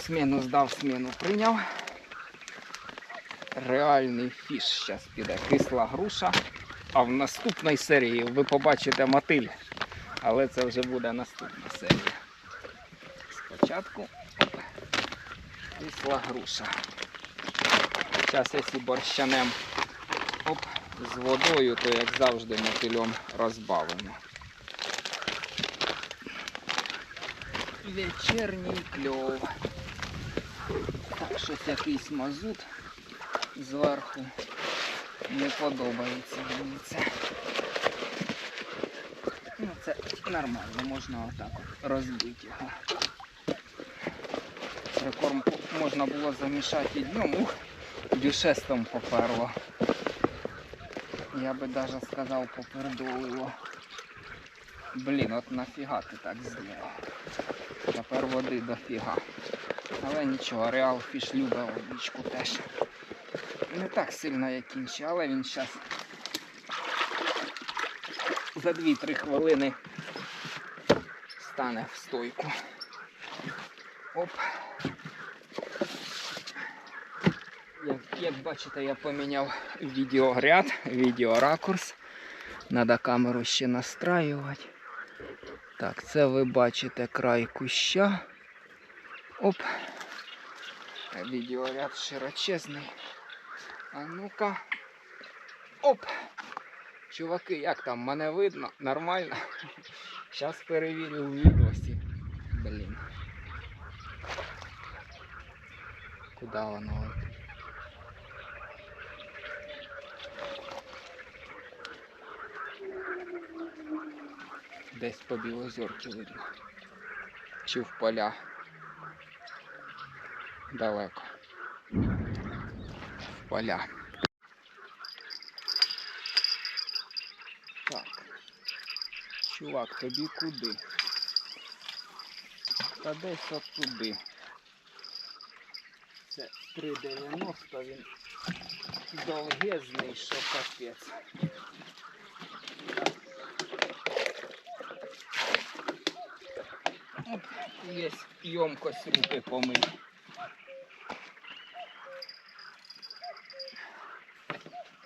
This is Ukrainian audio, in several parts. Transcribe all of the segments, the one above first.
Сміну здав, сміну прийняв. Реальний фіш зараз піде. Кисла груша. А в наступній серії ви побачите мотиль. Але це вже буде наступна серія. Спочатку кисла груша. Зараз якщо борщанем оп, з водою, то як завжди мотильом розбавимо. Вечірній кльов. Так, щось якийсь мазут зверху. Не подобається мені це. Ну це нормально, можна отак от розбити його. Прикорм можна було замішати і днем, ух, дюшестом поперло. Я би даже сказав попердолило. Блін, от нафіга ти так зробив. Тепер води дофіга. Але нічого, Реал Фіш любить водичку теж. Не так сильно, як інші, але він зараз за 2-3 хвилини стане в стойку. Оп. Як, як бачите, я поміняв відеоряд, відеоракурс. Надо камеру ще настраювати. Так, це ви бачите край куща. Оп. Відеоряд широчезний. А ну-ка. Оп! Чуваки, як там? Мене видно? Нормально? Зараз перевірю в відосі. Блін. Куди воно? Десь по білозорки видно. Чи в поля. Далеко. В поля. Так. Чувак, тобі куди? Та десь от туди. Це 3,90 він довгезний, що капець. Оп, є ємкость руки помить.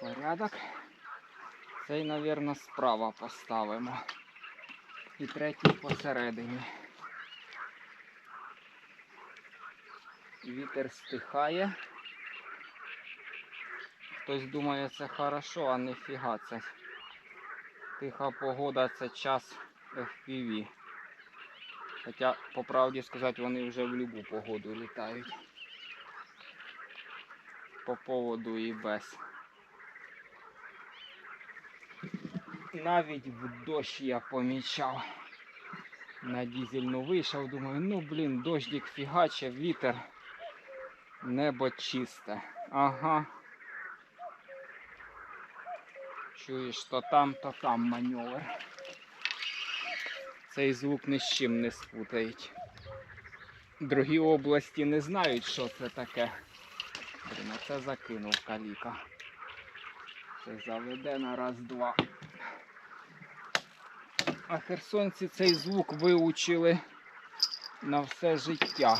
Порядок. Цей, мабуть, справа поставимо. І третій посередині. Вітер стихає. Хтось думає це хорошо, а не фіга це. Тиха погода це час FPV. Хоча, по правді сказати, вони вже в будь-яку погоду літають. По поводу і без. Навіть в дощ я помічав. На дізельну вийшов, думаю, ну блін, дощик фігаче, вітер. Небо чисте. Ага. Чуєш, то там, то там маневр. Цей звук ні з чим не спутають. Другі області не знають, що це таке. Блін, це закинув каліка. Це заведе на раз-два. А херсонці цей звук виучили на все життя.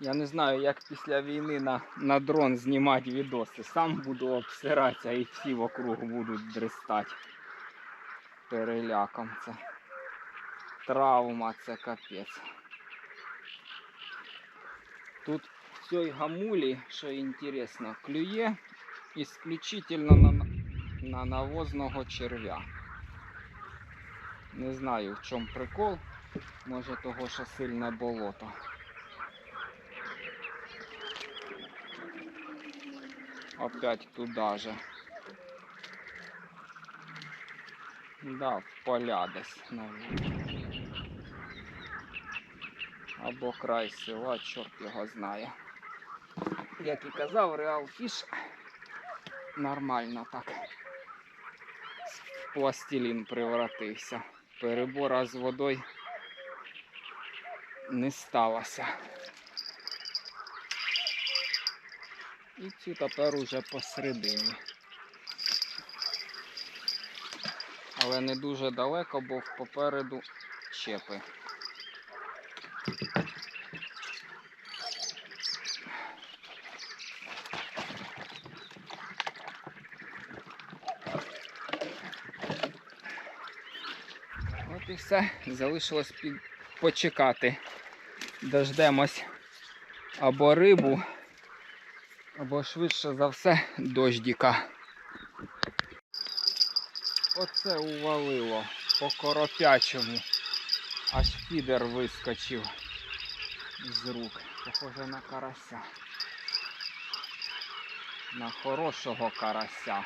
Я не знаю, як після війни на, на дрон знімати відоси. Сам буду обсиратися і всі вокруг будуть дристати. Переляком це. Травма це капець. Тут в цій гамулі, що інтересно, клює исключительно на, на навозного черв'я. Не знаю в чому прикол. Може того, що сильне болото. Опять туда же. Да, в поля десь, навіть. Або край села, чорт його знає. Як і казав, Реал Фіш нормально так. В пластилін превратився. Перебора з водою не сталося. І цю тепер уже посередині. Але не дуже далеко, бо попереду чепи. От і все. Залишилось під... почекати. Дождемось або рибу, або швидше за все дождіка. Оце увалило по коропячому. Аж фідер вискочив з рук. Похоже на карася. На хорошого карася.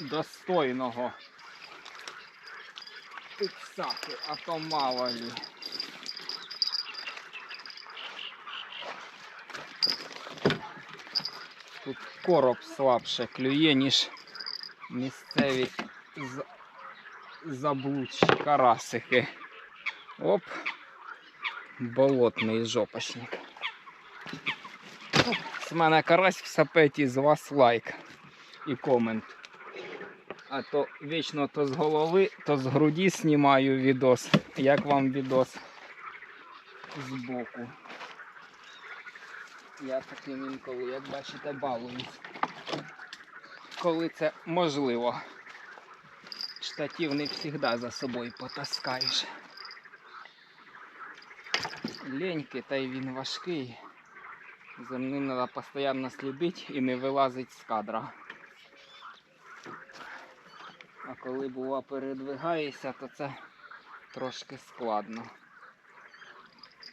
Достойного підсаки, а то мало лі. Тут короб слабше клює, ніж місцеві заблудші карасики. Оп, болотний жопочник. Оп, З мене карась в сапеті, з вас лайк і комент. А то вічно то з голови, то з груді знімаю відос. Як вам відос з боку. Я таким інколи, як бачите, балуюсь. Коли це можливо. Штатів не завжди за собою потаскаєш. Ленький, та й він важкий. За ним треба постійно слідити і не вилазить з кадра. А коли бува передвигаєшся, то це трошки складно.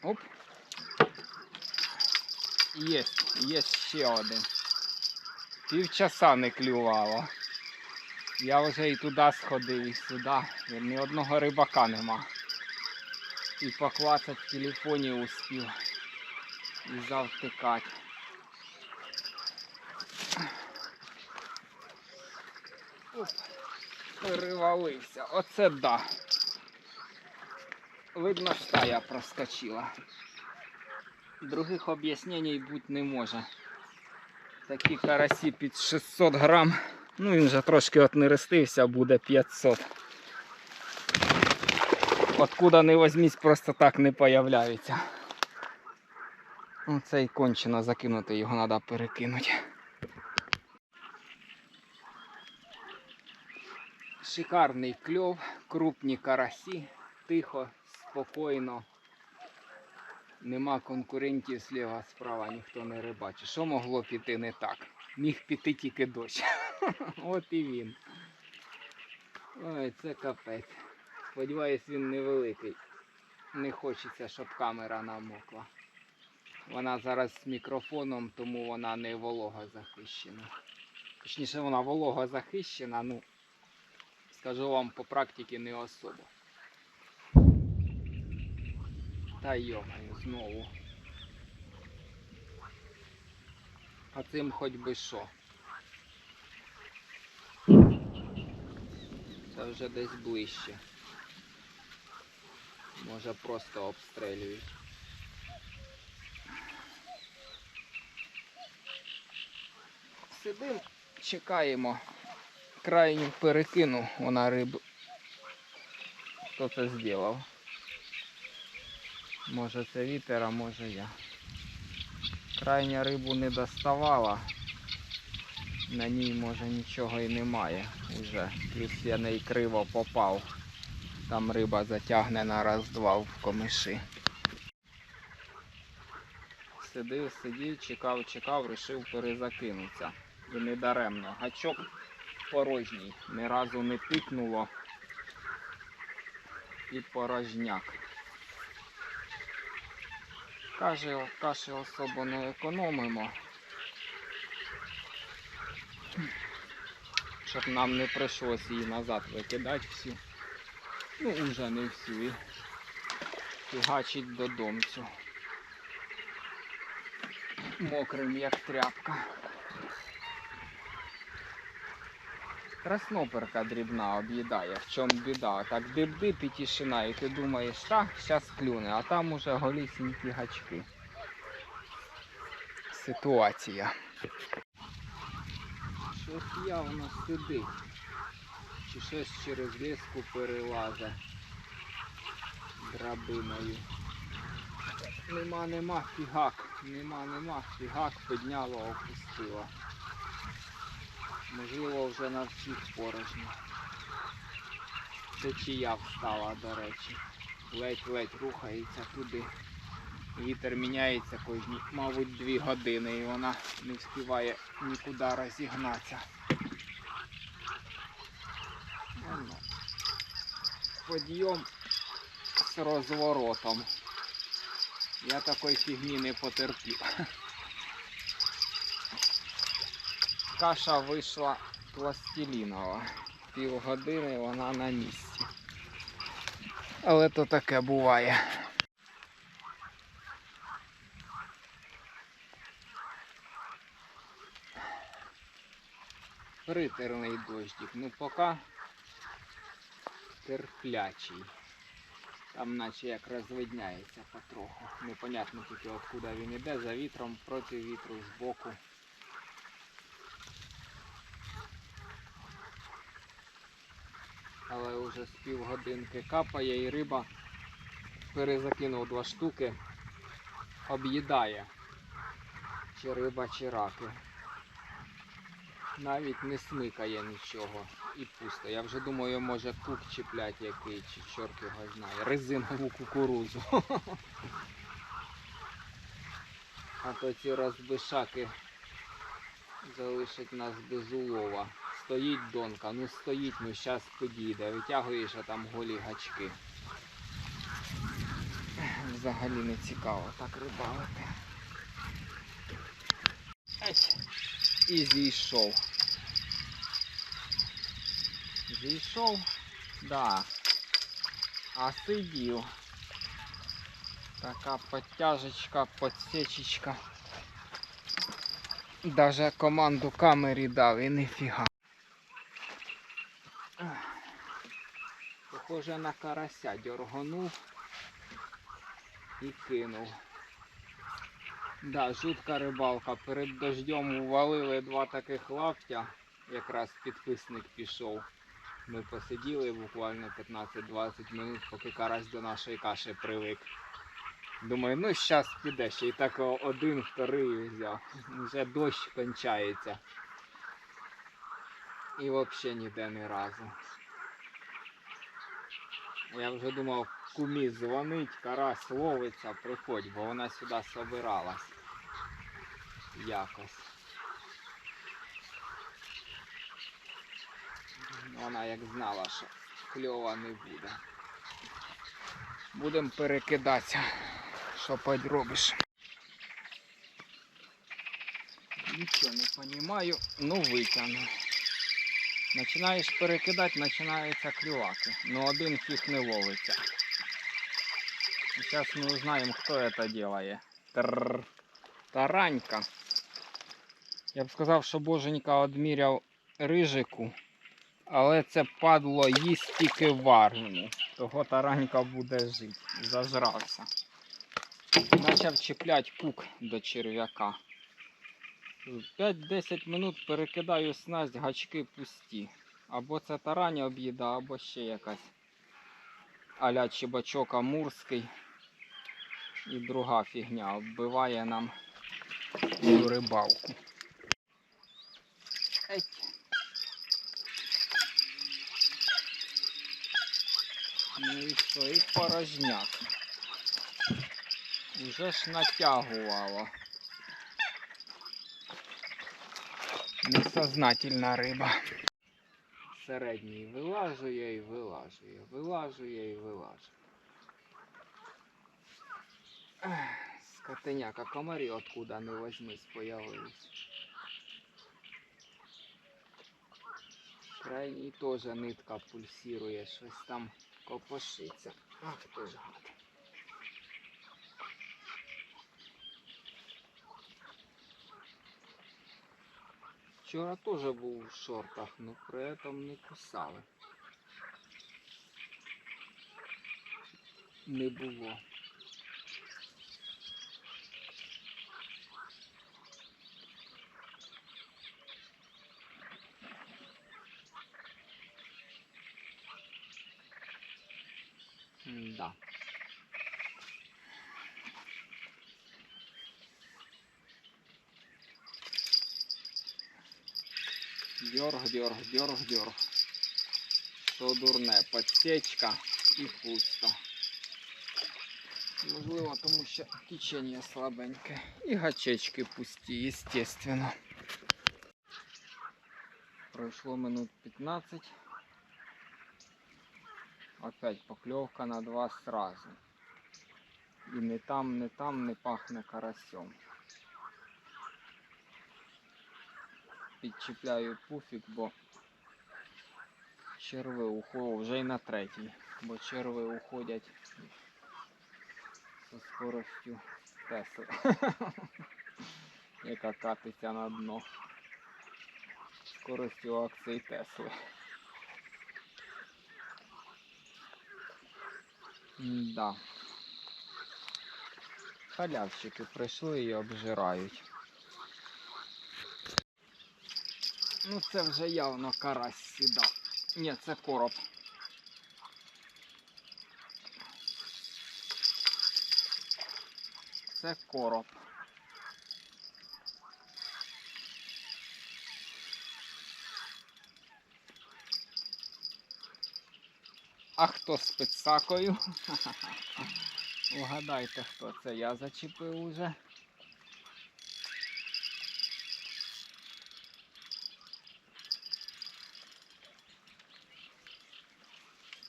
Оп. Є, є ще один. Півчаса не клювало. Я вже і туди сходив, і сюди. Ні одного рибака нема. І поклацать в телефоні успів. І завтикать. Оп перевалився. Оце да. Видно, стая проскочила. Других об'яснень бути не може. Такі карасі під 600 грам. Ну він вже трошки от не рестився, буде 500. Откуда не возьмісь, просто так не появляється. Оце і кончено закинути, його треба перекинути. Шикарний кльов, крупні карасі, тихо, спокійно. Нема конкурентів зліва, справа, ніхто не рибачить. Що могло піти не так? Міг піти тільки дощ. От і він. Ой, це капець. Сподіваюсь, він невеликий. Не хочеться, щоб камера намокла. Вона зараз з мікрофоном, тому вона не волого захищена. Точніше, вона волого захищена, ну. Скажу вам по практиці не особо. Та йомаю знову. А цим хоч би що. Це вже десь ближче. Може просто обстрілюють. Сидим, чекаємо крайню перекину вона рибу. Хто це зробив? Може це вітер, а може я. Крайня рибу не доставала. На ній може нічого і немає уже. Плюс я не криво попав. Там риба затягне на раз-два в комиші. Сидив, сидів, чекав, чекав, вирішив перезакинутися. І не даремно. Гачок порожній. Ні разу не тикнуло. І порожняк. Каже, каші особо не економимо. Щоб нам не прийшлось її назад викидати всю. Ну, вже не всю. І фігачить додомцю. Мокрим як тряпка. Красноперка дрібна об'їдає, в чому біда. Так дип-дип і тишина, і ти думаєш, та, зараз клюне, а там уже голісінькі гачки. Ситуація. Щось явно сидить. Чи щось через ліску перелазить. драбиною. Нема, нема, фігак. Нема, нема, фігак підняла, опустила. Можливо, вже на всіх порожньо. Течія встала, до речі. Ледь-ледь рухається туди. Вітер міняється кожні, мабуть, дві години і вона не встигає нікуди розігнатися. Воно. Подйом з розворотом. Я такої фігні не потерпів. Каша вийшла пластилінова. Півгодини вона на місці. Але то таке буває. Притерний дощик. Ну поки терплячий. Там наче як розвидняється потроху. Непонятно тільки откуда він іде, за вітром, проти вітру, збоку. Але вже з півгодинки капає і риба перезакинув два штуки, об'їдає. Чи риба, чи раки. Навіть не смикає нічого і пусто. Я вже думаю, може кук чіплять який, чи чорт його знає. Резинову кукурузу. А то ці розбишаки залишать нас без улова. Стоїть донка, ну стоїть, ну щас підійде. Витягуєш, а там голі гачки. Взагалі не цікаво так рибалити. І зійшов. Зійшов, да. А сидів. Така подтяжечка, подсечечка. Даже команду камері дав і ніфіга. Ах. Похоже на карася дьорганув і кинув. Да, жутка рибалка. Перед дождем увалили два таких лаптя. Якраз підписник пішов. Ми посиділи буквально 15-20 минут, поки карась до нашої каші привик. Думаю, ну зараз піде, ще й так один, вторий взяв. Вже дощ кончається. І взагалі ніде ні разу. Я вже думав, кумі дзвонить, карась ловиться, приходь, бо вона сюди собиралась. Якось. Вона як знала, що кльова не буде. Будемо перекидатися. Що подробиш. Нічого не розумію, ну витягну. Починаєш перекидати, починаються клюваки. Ну один фіг не ловиться. Зараз ми узнаємо, хто це робить. Трррр. Таранька. Я б сказав, що боженька одміряв рижику, але це падло їсть тільки варгну. Того таранька буде жити. Зажрався. Почав чіплять кук до черв'яка. 5-10 минут перекидаю снасть, гачки пусті. Або це тараня об'їда, або ще якась аля чебачок амурський. І друга фігня оббиває нам цю рибалку. Еть. Ну і що, і порожняк. Уже ж натягувало. Несознательна риба. Середній вилажує і вилажує, вилажує і вилажує. Скотиняка, комарі откуда не возьмись появились. Крайній теж нитка пульсирує, щось там копошиться. Ах, ти гад. Вчора теж був в шортах, але при этом не кусали. Не було. Да. Дьорг, дьорг, дьорг, дьорг. Що дурне, подсечка і пусто. Можливо, тому що течення слабеньке. І гачечки пусті, естественно. Пройшло минут 15. Опять поклевка на два сразу. І не там, не там не пахне карасем. Підчіпляю пуфік, бо черви уходять вже й на третій, бо черви уходять зі скоростю Тесли. Яка катиться на дно. Скоростю акції Тесли. Да. Халявщики прийшли і обжирають. Ну це вже явно карась сідав. Ні, це короб. Це короб. А хто з підсакою? Угадайте, хто це я зачепив уже.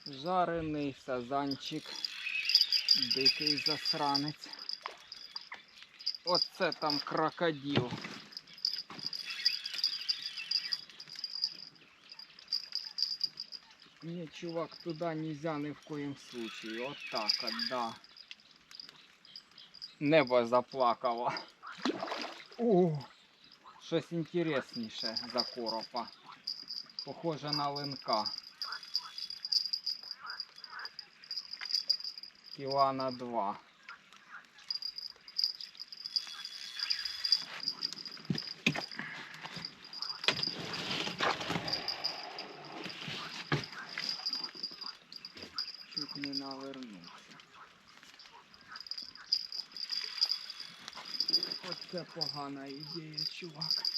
Жарений сазанчик, дикий засранець. Оце там крокодил. Не, чувак, туда нельзя ни в коем случае. Вот так от, да. Небо заплакало. О, щось інтересніше за коропа. Похоже на линка. Кіла на два. Чуть не навернувся. Оце погана ідея, чувак.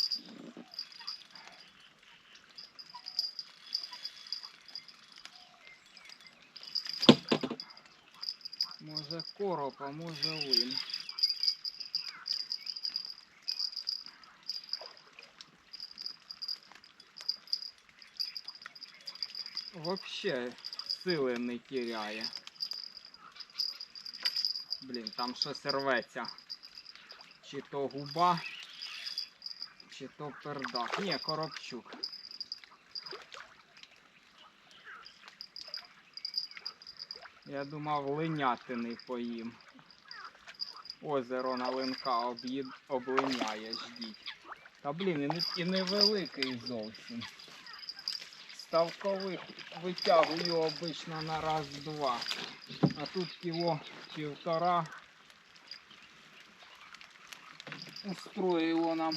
Може короб, а може лин. Вообще сили не тіряє. Блін, там щось рветься. Чи то губа, чи то пердак. Ні, коробчук. Я думав линятини поїм. Озеро на линка об'їд... облиняє, ждіть. Та блін, і, не... і невеликий зовсім. Ставкових витягую обично на раз-два. А тут кіло півтора. Устроїло нам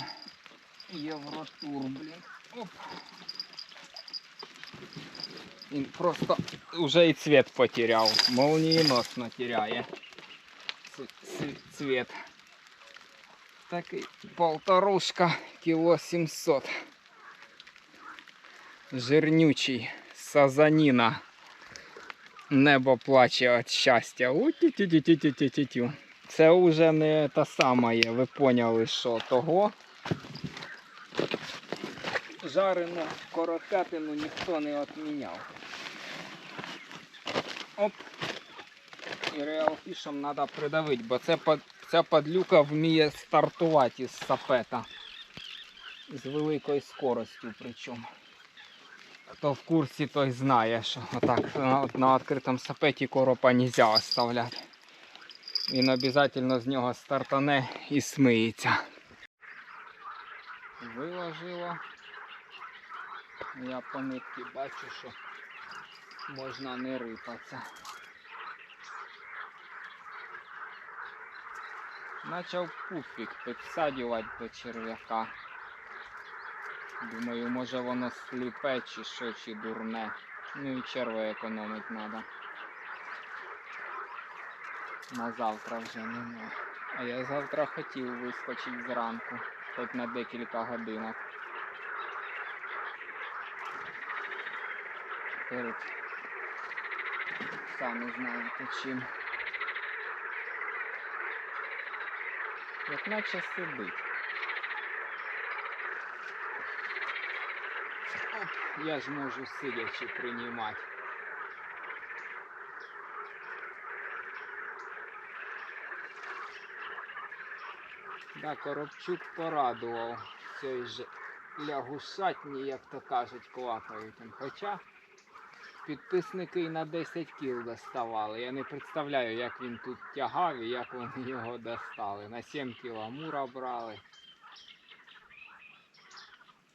Євротур, блін. Оп. Він просто вже і цвет потеряв. Молнієносно теряє цвет. Такий полторушка, кіло 700. Жирнючий, сазаніна. Небо плаче від щастя. У-тю-тю-тю-тю-тю-тю-тю. Це вже не та сама є, ви поняли, що того. Жарену коропятину ніхто не відміняв. Оп. І реалфішем треба придавити, бо це, ця падлюка вміє стартувати з сапета. З великою скоростю причому. Хто в курсі, той знає, що отак на, на відкритому сапеті коропа не можна оставляти. Він обов'язково з нього стартане і смиється. Виложило. Я по нитці бачу, що можна не рипатися. Начав пуфік підсадювати до черв'яка. Думаю, може воно сліпе чи що, чи дурне. Ну і черви економити треба. На завтра вже нема. А я завтра хотів вискочити зранку, хоч на декілька годинок. перед самі знаєте чим. Як наче сидить. Оп, я ж можу сидячи приймати. Да, Коробчук порадував цей же лягушатні, як то кажуть, клапають. Хоча підписники й на 10 кіл доставали. Я не представляю, як він тут тягав і як вони його достали. На 7 кіл амура брали.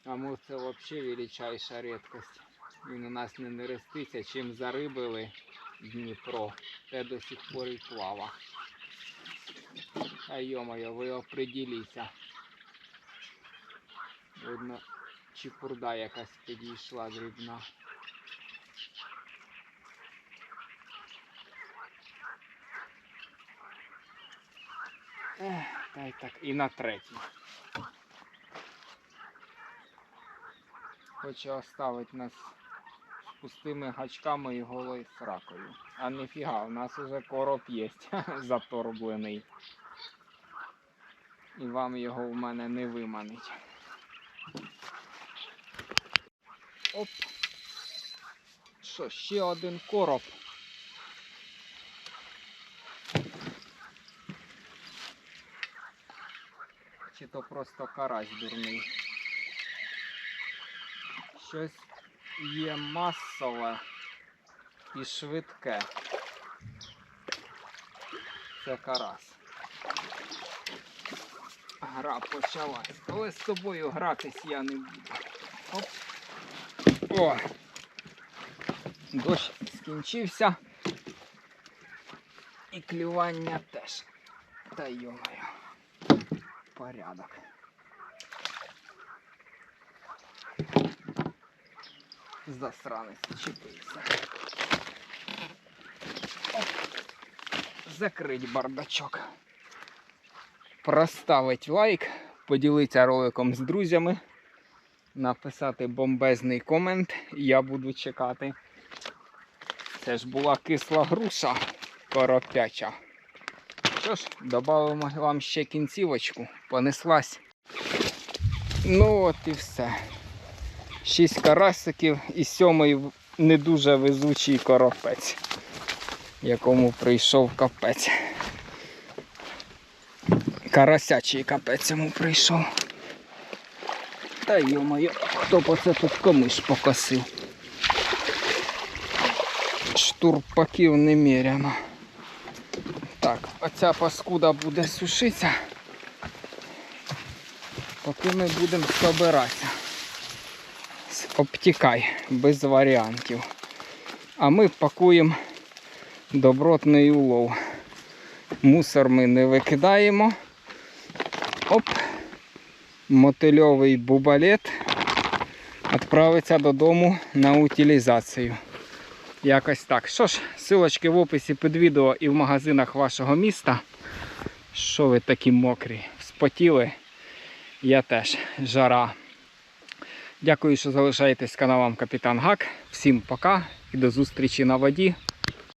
Амур це взагалі величайша рідкость. Він у нас не нереститься, чим зарибили Дніпро, те до сих пор і плава. А йо-моє, ви оприділіться. Видно, чепурда якась підійшла дрібна. Ех, та й так. І на третій. Хоче оставити нас з пустими гачками і голою сракою. А ніфіга, у нас уже короб є заторблений. І вам його в мене не виманить. Оп. Що, ще один короб. Чи то просто карась дурний. Щось є масове і швидке. Це карась. Гра почалась. Але з тобою гратись я не буду. Оп. О! Дощ скінчився. І клювання теж. Та йомаю. Порядок. Засранець чіпився. Закрить бардачок. Проставить лайк, поділитися роликом з друзями, написати бомбезний комент. Я буду чекати. Це ж була кисла груша коропяча. Що ж, додамо вам ще кінцівочку. Понеслась. Ну от і все. Шість карасиків і сьомий не дуже везучий коропець, якому прийшов капець. Карасячий капець йому прийшов. Та йо-моє, хто б оце тут комиш покосив. Штурпаків неміряно. Так, оця паскуда буде сушитися, поки ми будемо собиратися. Обтікай, без варіантів. А ми пакуємо добротний улов. Мусор ми не викидаємо. Оп. Мотильовий бубалет відправиться додому на утилізацію. Якось так. Що ж, силочки в описі під відео і в магазинах вашого міста. Що ви такі мокрі? Спотіли? Я теж. Жара. Дякую, що залишаєтесь каналом Капітан Гак. Всім пока і до зустрічі на воді.